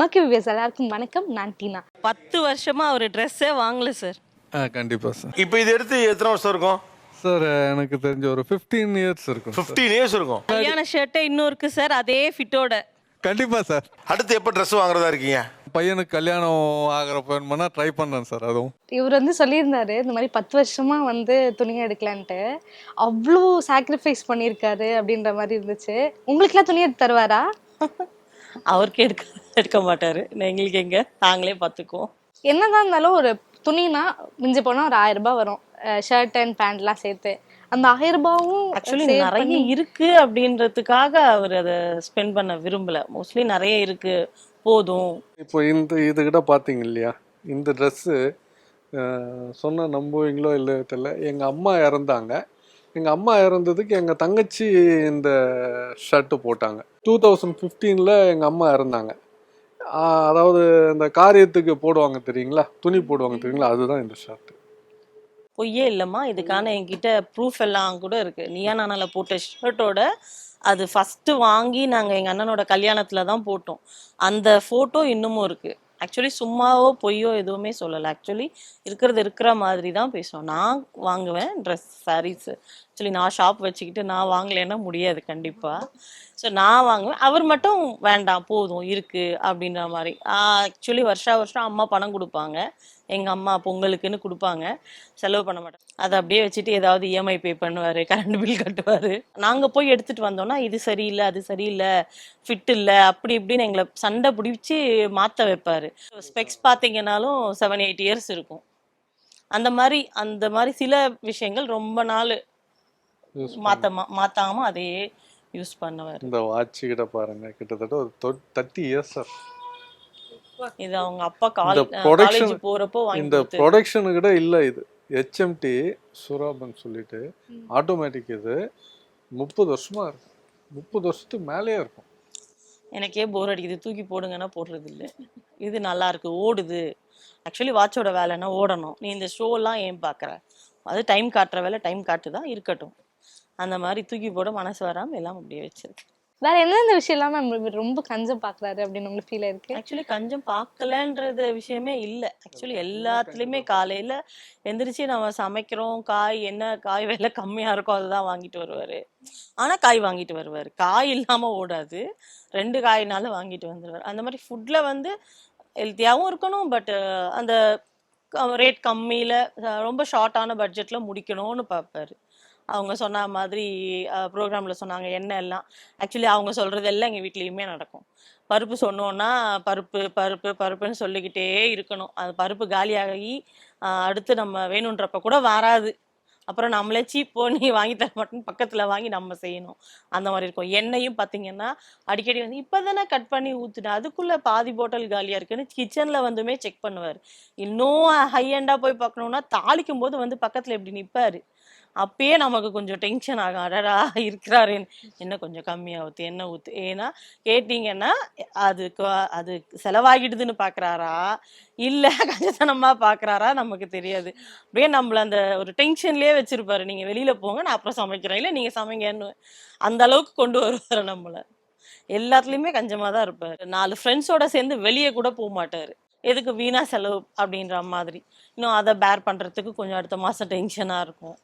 மக்கி விவேஸ் எல்லாருக்கும் வணக்கம். நான் டீனா. பத்து வருஷமா அவர் ட்ரெஸ்ஸே வாங்கல சார் ஆ கண்டிப்பாக சார் இப்போ இது எடுத்து எத்தனை வருஷம் இருக்கும்? சார் எனக்கு தெரிஞ்ச ஒரு ஃபிஃப்டீன் இயர்ஸ் இருக்கும் ஃபிஃப்டீன் இயர்ஸ் இருக்கும். கல்யாண ஷர்ட்டே இன்னும் இருக்கு சார் அதே ஃபிட்டோட கண்டிப்பாக சார் அடுத்து எப்போ ட்ரெஸ் வாங்குறதா இருக்கீங்க? பையனுக்கு கல்யாணம் ஆகிற வேணுமானா ட்ரை பண்ணுறேன் சார் அதுவும். இவர் வந்து சொல்லியிருந்தாரு இந்த மாதிரி பத்து வருஷமா வந்து துணி எடுக்கலான்ட்டு. அவ்வளோ சாக்ரிஃபைஸ் பண்ணியிருக்காரு அப்படின்ற மாதிரி இருந்துச்சு. உங்களுக்குலாம் துணி எடுத்து தருவாரா? அவருக்கு எடுக்க எடுக்க மாட்டாரு. எங்களுக்கு எங்க? நாங்களே பார்த்துக்குவோம் என்னதான் இருந்தாலும் ஒரு துணினா மிஞ்சி போனா ஒரு ஆயிரம் ரூபாய் வரும். ஷர்ட் அண்ட் பேண்ட்லாம் சேர்த்து. அந்த ஆயிரம் ரூபாவும் ஆக்சுவலி நிறைய இருக்கு அப்படின்றதுக்காக அவர் அதை ஸ்பெண்ட் பண்ண விரும்பல. மோஸ்ட்லி நிறைய இருக்கு. போதும். இப்போ இந்த இதுகிட்ட பார்த்தீங்க இல்லையா? இந்த ட்ரெஸ்ஸு சொன்ன நம்புவீங்களோ இல்லையோ தெரியல. எங்கள் அம்மா இறந்தாங்க. எங்கள் அம்மா இறந்ததுக்கு எங்கள் தங்கச்சி இந்த ஷர்ட்டு போட்டாங்க. டூ தௌசண்ட் ஃபிஃப்டீனில் எங்கள் அம்மா இறந்தாங்க. அதாவது இந்த காரியத்துக்கு போடுவாங்க தெரியுங்களா? துணி போடுவாங்க தெரியுங்களா? அதுதான் இந்த ஷர்ட் பொய்யே இல்லைம்மா. இதுக்கான என்கிட்ட ப்ரூஃப் எல்லாம் கூட இருக்கு. நீயா நானால போட்ட ஷர்ட்டோட அது ஃபஸ்ட்டு வாங்கி நாங்கள் எங்கள் அண்ணனோட கல்யாணத்தில் தான் போட்டோம். அந்த ஃபோட்டோ இன்னமும் இருக்குது ஆக்சுவலி சும்மாவோ பொய்யோ எதுவுமே சொல்லலை. ஆக்சுவலி இருக்கிறது இருக்கிற மாதிரி தான் பேசுவோம். நான் வாங்குவேன் ட்ரெஸ் சாரீஸு ஆக்சுவலி நான் ஷாப் வச்சுக்கிட்டு நான் வாங்கலைன்னா முடியாது கண்டிப்பாக ஸோ நான் வாங்குவேன். அவர் மட்டும் வேண்டாம் போதும் இருக்குது அப்படின்ற மாதிரி. ஆக்சுவலி வருஷா வருஷம் அம்மா பணம் கொடுப்பாங்க. எங்கள் அம்மா பொங்கலுக்குன்னு கொடுப்பாங்க. செலவு பண்ண மாட்டேன் அதை அப்படியே வச்சுட்டு ஏதாவது இஎம்ஐ பே பண்ணுவார் கரண்ட் பில் கட்டுவார். நாங்கள் போய் எடுத்துகிட்டு வந்தோம்னா இது சரியில்லை அது சரியில்லை ஃபிட் இல்லை அப்படி இப்படின்னு எங்களை சண்டை பிடிச்சி மாற்ற வைப்பார். ஸ்பெக்ஸ் பார்த்தீங்கன்னாலும் செவன் எயிட் இயர்ஸ் இருக்கும். அந்த மாதிரி அந்த மாதிரி சில விஷயங்கள் ரொம்ப நாள் யூஸ் மாத்த மா- மாத்தாம அதையே யூஸ் பண்ணுவார். இந்த வாட்ச் கிட்ட பாருங்க கிட்டத்தட்ட ஒரு தேர்ட்டி இயர்ஸ் சார் இது அவங்க அப்பா இந்த காலேஜ் போறப்போ இந்த ப்ரொடக்ஷனு கூட இல்லை இது. ஹெச்எம்டி சுராபன் சொல்லிட்டு ஆட்டோமேட்டிக் இது. முப்பது வருஷமா இருக்கு. முப்பது வருஷத்துக்கு மேலேயே இருக்கும். எனக்கே போர் அடிக்குது. தூக்கி போடுங்கன்னா போடுறது இல்ல இது நல்லா இருக்கு. ஓடுது. ஆக்சுவலி வாட்சோட வேலைன்னா ஓடணும். நீ இந்த ஷோலாம் ஏன் பார்க்குற அது டைம் காட்டுற வேலை டைம் காட்டுதான் இருக்கட்டும். அந்த மாதிரி தூக்கி போட மனசு வராம எல்லாம் அப்படியே வச்சிருக்கு. வேற எந்தெந்த விஷயம் இல்லாம இவர் ரொம்ப கஞ்சம் பாக்குறாரு அப்படின்னு உங்களுக்கு ஃபீல் இருக்கு? ஆக்சுவலி கஞ்சம் பார்க்கலன்றது விஷயமே இல்லை. ஆக்சுவலி எல்லாத்துலேயுமே காலையில் எந்திரிச்சு நம்ம சமைக்கிறோம். காய் என்ன காய் விலை கம்மியாக இருக்கோ அதுதான் வாங்கிட்டு வருவார். ஆனால் காய் வாங்கிட்டு வருவார். காய் இல்லாமல் ஓடாது. ரெண்டு காய்னாலும் வாங்கிட்டு வந்துடுவார் அந்த மாதிரி ஃபுட்டில் வந்து ஹெல்த்தியாகவும் இருக்கணும் பட் அந்த ரேட் கம்மியில் ரொம்ப ஷார்ட்டான பட்ஜெட்டில் முடிக்கணும்னு பார்ப்பாரு அவங்க சொன்ன மாதிரி ப்ரோக்ராமில் சொன்னாங்க எண்ணெய் எல்லாம். ஆக்சுவலி அவங்க சொல்கிறது எல்லாம் எங்கள் வீட்லேயுமே நடக்கும். பருப்பு சொன்னோன்னா பருப்பு பருப்பு பருப்புன்னு சொல்லிக்கிட்டே இருக்கணும். அது பருப்பு காலியாகி அடுத்து நம்ம வேணுன்றப்ப கூட வராது. அப்புறம் நம்மளே சீப் நீ வாங்கி தர மாட்டேன்னு பக்கத்தில் வாங்கி நம்ம செய்யணும். அந்த மாதிரி இருக்கும். எண்ணெயும் பார்த்தீங்கன்னா அடிக்கடி வந்து இப்போ தானே கட் பண்ணி ஊற்றுனேன் அதுக்குள்ளே பாதி போட்டல் காலியாக இருக்குன்னு கிச்சனில் வந்துமே செக் பண்ணுவார். இன்னும் ஹை எண்டாக போய் பார்க்கணுன்னா தாளிக்கும் போது வந்து பக்கத்தில் எப்படி நிற்பார் அப்பயே நமக்கு கொஞ்சம் டென்ஷன் ஆகும். அடடா இருக்கிறாரேன்னு என்ன கொஞ்சம் கம்மியாக ஊற்று என்ன ஊற்று ஏன்னா கேட்டிங்கன்னா அது அது செலவாகிடுதுன்னு பார்க்குறாரா இல்லை கஞ்சத்தனமாக பார்க்குறாரா நமக்கு தெரியாது. அப்படியே நம்மள அந்த ஒரு டென்ஷன்லேயே வச்சிருப்பாரு. நீங்கள் வெளியில் போங்க நான் அப்புறம் சமைக்கிறேன். இல்லை நீங்கள் சமைங்கன்னு அந்த அளவுக்கு கொண்டு வருவார் நம்மளை. எல்லாத்துலேயுமே கஞ்சமாக தான் இருப்பார். நாலு ஃப்ரெண்ட்ஸோட சேர்ந்து வெளியே கூட போக மாட்டார். எதுக்கு வீணா செலவு அப்படின்ற மாதிரி. இன்னும் அதை பேர் பண்ணுறதுக்கு கொஞ்சம் அடுத்த மாதம் டென்ஷனாக இருக்கும்.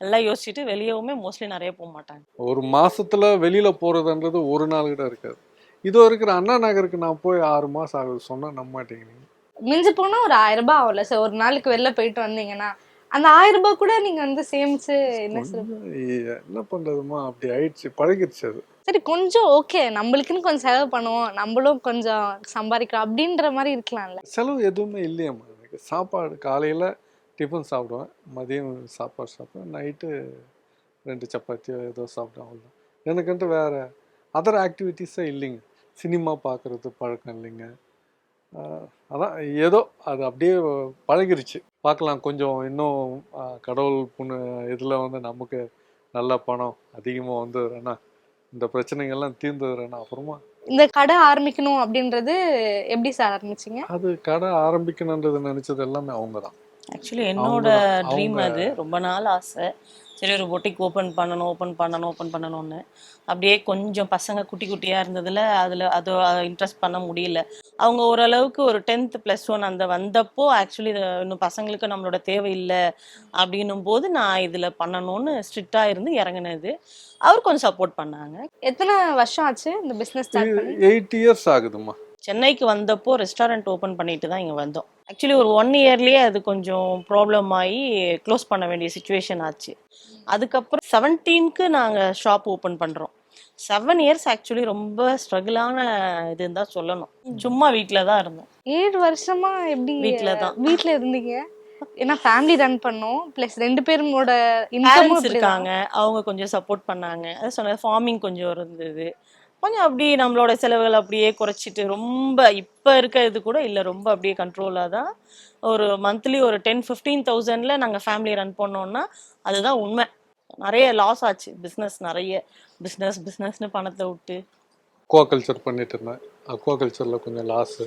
எல்லாம் யோசிச்சுட்டு வெளியவுமே மோஸ்ட்லி நிறைய போக மாட்டாங்க. ஒரு மாசத்துல வெளியில போறதுன்றது ஒரு நாள் கூட இருக்காது. இதோ இருக்கிற அண்ணா நகருக்கு நான் போய் ஆறு மாசம் ஆகுது சொன்னா நம்ப மாட்டேங்கிறீங்க மிஞ்சி போனா ஒரு ஆயிரம் ரூபாய் ஆகல சார் ஒரு நாளைக்கு வெளில போயிட்டு வந்தீங்கன்னா அந்த ஆயிரம் ரூபாய் கூட நீங்க வந்து சேமிச்சு என்ன சொல்றது என்ன பண்றதுமா அப்படி ஆயிடுச்சு பழகிடுச்சு அது. சரி கொஞ்சம் ஓகே நம்மளுக்குன்னு கொஞ்சம் செலவு பண்ணுவோம். நம்மளும் கொஞ்சம் சம்பாதிக்கலாம் அப்படின்ற மாதிரி இருக்கலாம்ல. செலவு எதுவுமே இல்லையாம்மா எனக்கு. சாப்பாடு காலையில் டிஃபன் சாப்பிடுவேன். மதியம் சாப்பாடு சாப்பிடுவேன். நைட்டு ரெண்டு சப்பாத்தியோ ஏதோ சாப்பிடுவேன் அவ்வளோதான் எனக்குன்ட்டு வேறு அதர் ஆக்டிவிட்டீஸே இல்லைங்க. சினிமா பார்க்குறது பழக்கம் இல்லைங்க. அதான் ஏதோ அது அப்படியே பழகிருச்சு. பார்க்கலாம் கொஞ்சம் இன்னும் கடவுள் புண்ணு இதில் வந்து நமக்கு நல்ல பணம் அதிகமாக வந்துடுறேன்னா இந்த பிரச்சனைகள்லாம் தீர்ந்துடுறேன்னா அப்புறமா இந்த கடை ஆரம்பிக்கணும் அப்படின்றது எப்படி சார் ஆரம்பிச்சீங்க? அது கடை ஆரம்பிக்கணுன்றது நினைச்சது எல்லாமே அவங்க தான். ஆக்சுவலி என்னோட ட்ரீம் அது. ரொம்ப நாள் ஆசை. சரி ஒரு பொட்டிக் ஓப்பன் பண்ணணும் ஓப்பன் பண்ணணும் ஓப்பன் பண்ணணும்னு. அப்படியே கொஞ்சம் பசங்க குட்டி குட்டியாக இருந்ததில் அதில் அது இன்ட்ரெஸ்ட் பண்ண முடியல. அவங்க ஓரளவுக்கு ஒரு டென்த் ப்ளஸ் ஒன் அந்த வந்தப்போ ஆக்சுவலி இன்னும் பசங்களுக்கு நம்மளோட தேவை இல்லை அப்படின்னும் போது நான் இதில் பண்ணணும்னு ஸ்ட்ரிக்டாக இருந்து இறங்குனது. அவர் கொஞ்சம் சப்போர்ட் பண்ணாங்க. எத்தனை வருஷம் ஆச்சு இந்த பண்ணி? எயிட் இயர்ஸ் ஆகுதும்மா. சென்னைக்கு வந்தப்போ ரெஸ்டாரண்ட் ஓப்பன் பண்ணிட்டு தான் இங்கே வந்தோம். ஆக்சுவலி ஒரு ஒன் இயர்லேயே அது கொஞ்சம் ப்ராப்ளம் ஆகி க்ளோஸ் பண்ண வேண்டிய சுச்சுவேஷன் ஆச்சு. அதுக்கப்புறம் செவன்டீனுக்கு நாங்கள் ஷாப் ஓப்பன் பண்ணுறோம் செவன் இயர்ஸ் ஆக்சுவலி ரொம்ப ஸ்ட்ரகிளான இதுன்னு தான் சொல்லணும். சும்மா வீட்டில் தான் இருந்தோம். ஏழு வருஷமா எப்படி வீட்ல தான். வீட்ல இருந்தீங்க? ஏன்னா ஃபேமிலி ரன் பண்ணோம். ப்ளஸ் ரெண்டு பேருமோட இன்கமும் இருக்காங்க. அவங்க கொஞ்சம் சப்போர்ட் பண்ணாங்க. அது சொன்ன ஃபார்மிங் கொஞ்சம் இருந்தது. கொஞ்சம் அப்படியே நம்மளோட செலவுகள் அப்படியே குறைச்சிட்டு ரொம்ப இப்போ இருக்க இது கூட இல்லை ரொம்ப அப்படியே கண்ட்ரோலாக தான் ஒரு மந்த்லி ஒரு டென் ஃபிஃப்டீன் தௌசண்டில் நாங்கள் ஃபேமிலி ரன் பண்ணோம்னா அதுதான் உண்மை. நிறைய லாஸ் ஆச்சு. பிஸ்னஸ் நிறைய. பிஸ்னஸ் பிஸ்னஸ்னு பணத்தை விட்டு. அக்வாகல்ச்சர் பண்ணிட்டு இருந்தேன். அக்வாகல்ச்சரில் கொஞ்சம் லாஸு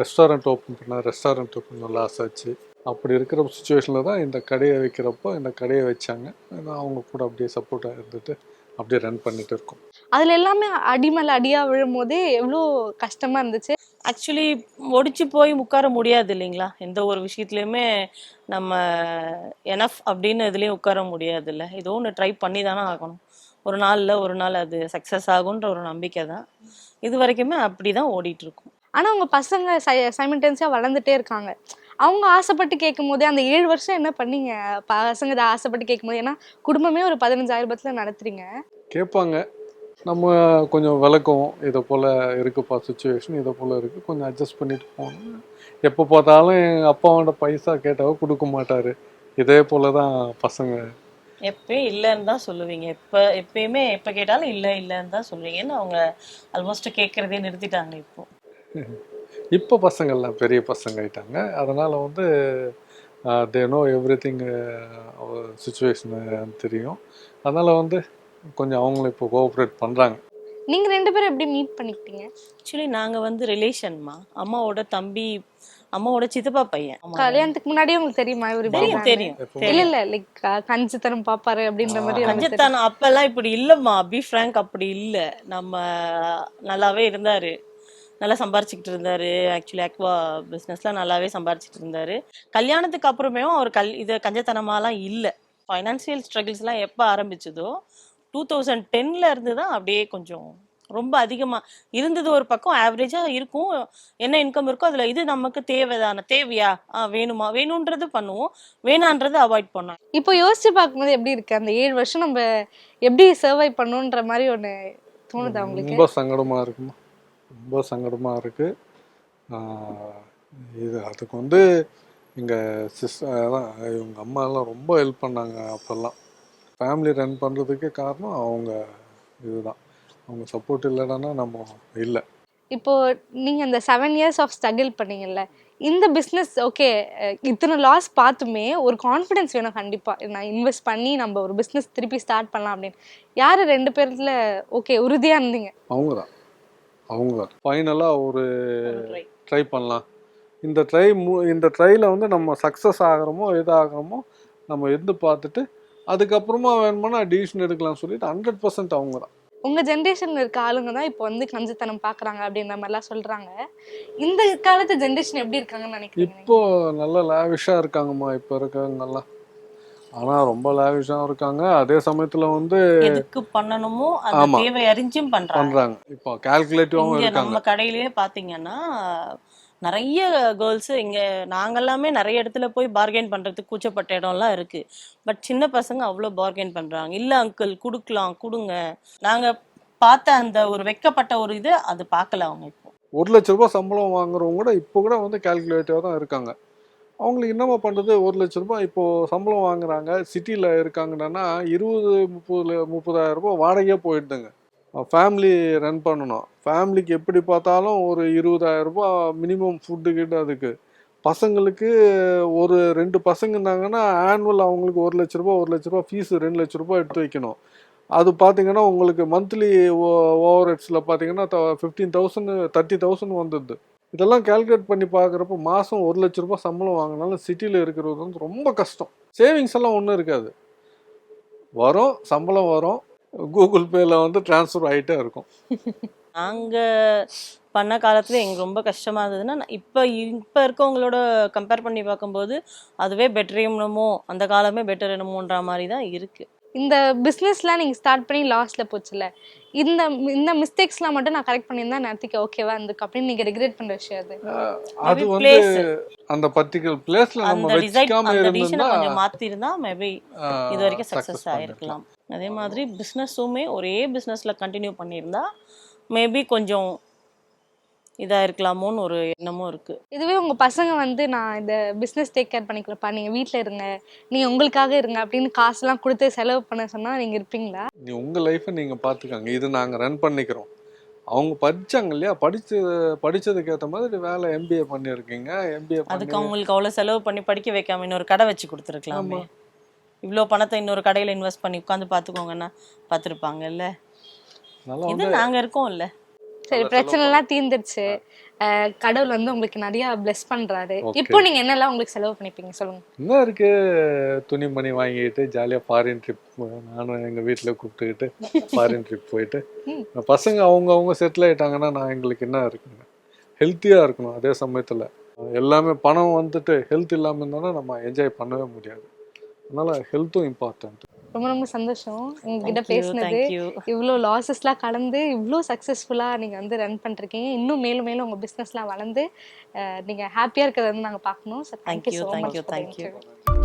ரெஸ்டாரண்ட் ஓப்பன் பண்ணேன் ரெஸ்டாரண்ட்டு கொஞ்சம் லாஸ் ஆச்சு. அப்படி இருக்கிற சுச்சுவேஷனில் தான் இந்த கடையை வைக்கிறப்போ இந்த கடையை வச்சாங்க. நான் அவங்க கூட அப்படியே சப்போர்ட்டாக இருந்துட்டு அப்படியே ரன் பண்ணிட்டு இருக்கோம். அதுல எல்லாமே அடி மேல அடியா விழும் போதே எவ்வளோ கஷ்டமா இருந்துச்சு? ஆக்சுவலி ஒடிச்சு போய் உட்கார முடியாது இல்லைங்களா? எந்த ஒரு விஷயத்துலையுமே நம்ம எனஃப் அப்படின்னு இதுலேயும் உட்கார முடியாதுல்ல. ஏதோ ஒன்று ட்ரை பண்ணி தானே ஆகணும். ஒரு நாளில் ஒரு நாள் அது சக்ஸஸ் ஆகுன்ற ஒரு நம்பிக்கை தான். இது வரைக்குமே அப்படி தான் ஓடிட்டு இருக்கும். ஆனா உங்க பசங்க சைமல்டேனியஸா வளர்ந்துட்டே இருக்காங்க. அவங்க ஆசைப்பட்டு கேட்கும் போதே அந்த ஏழு வருஷம் என்ன பண்ணீங்க? பசங்க இதை ஆசைப்பட்டு கேட்கும் போது ஏன்னா குடும்பமே ஒரு பதினஞ்சாயிரம் ரூபாய்ல நடத்துறீங்க. கேட்பாங்க. நம்ம கொஞ்சம் விளக்குவோம் இதை போல் இருக்குப்பா சுச்சுவேஷன் இதை போல் இருக்குது கொஞ்சம் அட்ஜஸ்ட் பண்ணிட்டு போகணும். எப்போ பார்த்தாலும் எங்கள் அப்பாவோட பைசா கேட்டாவோ கொடுக்க மாட்டார். இதே போல் தான் பசங்க. எப்பயும் இல்லைன்னு தான் சொல்லுவீங்க. எப்போ எப்பயுமே எப்போ கேட்டாலும் இல்லை இல்லைன்னு தான் சொல்லுவீங்கன்னு அவங்க ஆல்மோஸ்ட் கேட்குறதே நிறுத்திட்டாங்க இப்போ. இப்போ பசங்கள்லாம் பெரிய பசங்க ஆயிட்டாங்க. அதனால் வந்து they know everything situation தெரியும். அதனால் வந்து கொஞ்சம் அவங்களும் இப்போ கோஆப்ரேட் பண்ணுறாங்க நீங்க ரெண்டு பேரும் எப்படி மீட் பண்ணிக்கிட்டீங்க? ஆக்சுவலி நாங்கள் வந்து ரிலேஷன்மா அம்மாவோட தம்பி அம்மாவோட சித்தப்பா பையன். கல்யாணத்துக்கு முன்னாடியே உங்களுக்கு தெரியுமா? இவர் தெரியும் தெரியும் இல்ல இல்ல லைக் கஞ்சித்தனம் பாப்பாரு அப்படின்ற மாதிரி. ரஞ்சித்தான அப்பெல்லாம் இப்படி இல்லம்மா. பி ஃப்ராங்க் அப்படி இல்ல. நம்ம நல்லாவே இருந்தாரு. நல்லா சம்பாரிச்சுக்கிட்டு இருந்தாரு. ஆக்சுவலி அக்வா பிஸ்னஸ்லாம் நல்லாவே சம்பாரிச்சிட்டு இருந்தாரு. கல்யாணத்துக்கு அப்புறமே அவர் கல் இது கஞ்சத்தனமாலாம் இல்லை. ஃபைனான்சியல் ஸ்ட்ரகிள்ஸ்லாம் எப்போ ஆரம்பிச்சதோ டூ தௌசண்ட் டென்ல இருந்து தான் அப்படியே கொஞ்சம் ரொம்ப அதிகமாக இருந்தது ஒரு பக்கம் ஆவரேஜாக இருக்கும். என்ன இன்கம் இருக்கோ அதில் இது நமக்கு தேவைதான தேவையா? ஆ வேணுமா? வேணுன்றது பண்ணுவோம். வேணான்றது அவாய்ட் பண்ணோம் இப்போ யோசிச்சு பார்க்கும்போது எப்படி இருக்கு? அந்த ஏழு வருஷம் நம்ம எப்படி சர்வை பண்ணணுன்ற மாதிரி ஒண்ணு தோணுதா உங்களுக்கு? ரொம்ப சங்கடமாக இருக்குமா? ரொம்ப சங்கடமாக இருக்குது இது அதுக்கு வந்து எங்கள் சிஸ்டர் அதான் இவங்க அம்மா எல்லாம் ரொம்ப ஹெல்ப் பண்ணாங்க அப்போல்லாம். ஃபேமிலி ரன் பண்ணுறதுக்கு காரணம் அவங்க இதுதான். அவங்க சப்போர்ட் இல்லைன்னா நம்ம இல்லை. இப்போ நீங்க அந்த செவன் இயர்ஸ் ஆஃப் ஸ்ட்ரகிள் பண்ணீங்கல்ல இந்த பிஸ்னஸ் ஓகே இத்தனை லாஸ் பார்த்துமே ஒரு கான்ஃபிடன்ஸ் வேணும் கண்டிப்பா. நான் இன்வெஸ்ட் பண்ணி நம்ம ஒரு பிஸ்னஸ் திருப்பி ஸ்டார்ட் பண்ணலாம் அப்படின்னு. யாரு ரெண்டு பேர்ல ஓகே உறுதியா இருந்தீங்க? அவங்க தான் அவங்க ஃபைனலாக ஒரு. ட்ரை பண்ணலாம். இந்த ட்ரை மு இந்த ட்ரையில் வந்து நம்ம சக்ஸஸ் ஆகிறோமோ எதாகிறோமோ நம்ம எது பார்த்துட்டு அதுக்கப்புறமா வேணுமானா டிசிஷன் எடுக்கலாம்னு சொல்லிட்டு ஹண்ட்ரட் பர்சன்ட் அவங்க தான் உங்க ஜென்ரேஷன்ல இருக்க ஆளுங்க தான் இப்போ வந்து கஞ்சத்தனம் பாக்குறாங்க அப்படின்ற மாதிரிலாம் சொல்றாங்க. இந்த காலத்து ஜென்ரேஷன் எப்படி இருக்காங்கன்னு நினைக்கிறீங்க? இப்போ நல்ல லேவிஷாக இருக்காங்கம்மா இப்போ இருக்கவங்கெல்லாம் ஆனால் ரொம்ப லேவிஷாகவும் இருக்காங்க. அதே சமயத்தில் வந்து எதுக்கு பண்ணணுமோ அந்த. தேவை அறிஞ்சும் பண்றாங்க. இப்போ கால்குலேட்டிவாகவும் இங்க இருக்காங்க. நம்ம கடையிலேயே பாத்தீங்கன்னா நிறைய கேர்ள்ஸ் இங்க நாங்கெல்லாமே நிறைய இடத்துல போய் பார்கெயின் பண்றதுக்கு கூச்சப்பட்ட இடம்லாம் இருக்கு. பட் சின்ன பசங்க அவ்வளோ பார்கெயின் பண்றாங்க. இல்ல அங்கிள் கொடுக்கலாம் கொடுங்க. நாங்க பார்த்த அந்த ஒரு வெக்கப்பட்ட ஒரு இது அது பார்க்கல அவங்க இப்போ. ஒரு லட்ச ரூபாய் சம்பளம் வாங்குறவங்க கூட இப்போ கூட வந்து கால்குலேட்டிவாக தான் இருக்காங்க. அவங்களுக்கு என்னம்மா பண்ணுறது ஒரு லட்ச ரூபாய் இப்போது சம்பளம் வாங்குறாங்க. சிட்டியில் இருக்காங்கன்னா இருபது முப்பது முப்பதாயிரம் ரூபாய் வாடகையே போயிடுதுங்க. ஃபேமிலி ரன் பண்ணணும். ஃபேமிலிக்கு எப்படி பார்த்தாலும் ஒரு இருபதாயிரம் ரூபாய் மினிமம் ஃபுட்டு கிட்ட அதுக்கு. பசங்களுக்கு ஒரு ரெண்டு பசங்க இருந்தாங்கன்னா ஆனுவல் அவங்களுக்கு ஒரு லட்ச ரூபாய் ஒரு லட்ச ரூபா ஃபீஸு ரெண்டு லட்ச ரூபாய் எடுத்து வைக்கணும். அது பார்த்தீங்கன்னா உங்களுக்கு மந்த்லி ஓவர் ஹெட்ஸில் பார்த்தீங்கன்னா ஃபிஃப்டீன் தௌசண்ட் தேர்ட்டி தௌசண்ட் வந்துடுது. இதெல்லாம் கால்குலேட் பண்ணி பார்க்குறப்ப மாதம் ஒரு லட்ச ரூபாய் சம்பளம் வாங்கினாலும் சிட்டியில் இருக்கிறது வந்து ரொம்ப கஷ்டம். சேவிங்ஸ் எல்லாம் ஒன்றும் இருக்காது. வரும் சம்பளம் வரும். கூகுள் பேல வந்து ட்ரான்ஸ்ஃபர் ஆகிட்டே இருக்கும். நாங்கள் பண்ண காலத்தில் எங்களுக்கு ரொம்ப கஷ்டமாக இருந்ததுன்னா நான் இப்போ இருக்கவங்களோட கம்பேர் பண்ணி பார்க்கும்போது அதுவே பெட்டர் என்னமோ அந்த காலமே பெட்டர் என்னமோன்ற மாதிரி தான் இருக்குது இந்த பிஸ்னஸ்லாம் நீங்கள் ஸ்டார்ட் பண்ணி லாஸ்ட்ல போச்சுல்ல இந்த இந்த மிஸ்டேக்ஸ்லாம் மட்டும் நான் கரெக்ட் பண்ணியிருந்தா நேரத்துக்கு ஓகேவா இருந்திருக்கு அப்படின்னு நீங்கள் ரெகுலேட் பண்ணுற விஷயம் அது அது வந்து. அந்த பர்டிகுலர் பிளேஸ்ல நம்ம வச்சுக்காம இருந்திருந்தா கொஞ்சம் மாத்தி இருந்தா மேபி இது வரைக்கும் பண்ணிருக்கலாம். ஆயிருக்கலாம் அதே மாதிரி பிஸ்னஸுமே ஒரே பிஸ்னஸ்ல கண்டினியூ பண்ணியிருந்தா மேபி கொஞ்சம் இதா இருக்கலாமோன்னு ஒரு எண்ணமும் இருக்கு. இதுவே உங்கள் பசங்க வந்து நான் இந்த பிஸ்னஸ் டேக் கேர் பண்ணிக்கலப்பா நீங்கள் வீட்டில் இருங்க நீங்கள் உங்களுக்காக இருங்க அப்படின்னு காசுலாம் கொடுத்து செலவு பண்ண சொன்னால் நீங்கள் இருப்பீங்களா? நீ உங்க லைஃப்பை நீங்க பாத்துக்கங்க. இது நாங்க ரன் பண்ணிக்கிறோம். அவங்க படிச்சாங்க இல்லையா? படிச்சு படிச்சதுக்கு ஏத்த மாதிரி வேலை எம்பிஏ பண்ணியிருக்கீங்க. எம்பிஏ அதுக்கு அவங்களுக்கு அவ்வளவு செலவு பண்ணி படிக்க வைக்காம இன்னொரு கடை வச்சு கொடுத்துருக்கலாமே. இவ்வளோ பணத்தை இன்னொரு கடையில இன்வெஸ்ட் பண்ணி உட்காந்து பார்த்துக்கோங்கன்னா பார்த்துருப்பாங்கல்ல இது வந்து நாங்க இருக்கோம்ல. சரி பிரச்சனைலாம் தீர்ந்துருச்சு. அஹ் கடவுள் வந்து உங்களுக்கு நிறைய bless பண்றாரு. இப்போ நீங்க என்னெல்லாம் உங்களுக்கு செலவு பண்ணிப்பீங்க? சொல்லுங்க. என்ன இருக்கு? துணிமணி வாங்கிட்டு ஜாலியாக ஃபாரின் ட்ரிப் நானும் எங்கள் வீட்டில் கூப்பிட்டுக்கிட்டு ஃபாரின் ட்ரிப் போயிட்டு பசங்க அவங்க அவங்க செட்டில் ஆயிட்டாங்கன்னா நான் எங்களுக்கு என்ன இருக்குங்க ஹெல்த்தியாக இருக்கணும் அதே சமயத்தில். எல்லாமே பணம் வந்துட்டு ஹெல்த் இல்லாமல் இருந்தோன்னா நம்ம என்ஜாய் பண்ணவே முடியாது. அதனால ஹெல்த்தும் இம்பார்ட்டன்ட் ரொம்ப ரொம்ப சந்தோஷம். உங்ககிட்ட பேசினது. இவ்வளோ லாஸஸ்லாம் கடந்து இவ்வளோ சக்ஸஸ்ஃபுல்லாக நீங்கள் வந்து ரன் பண்ணிருக்கீங்க இன்னும் மேலும் மேலும் உங்கள் பிஸ்னஸ்லாம் வளர்ந்து அஹ், நீங்க ஹாப்பியாக இருக்கிறத வந்து நாங்கள் பார்க்கணும். So thank you so thank much you, thank you.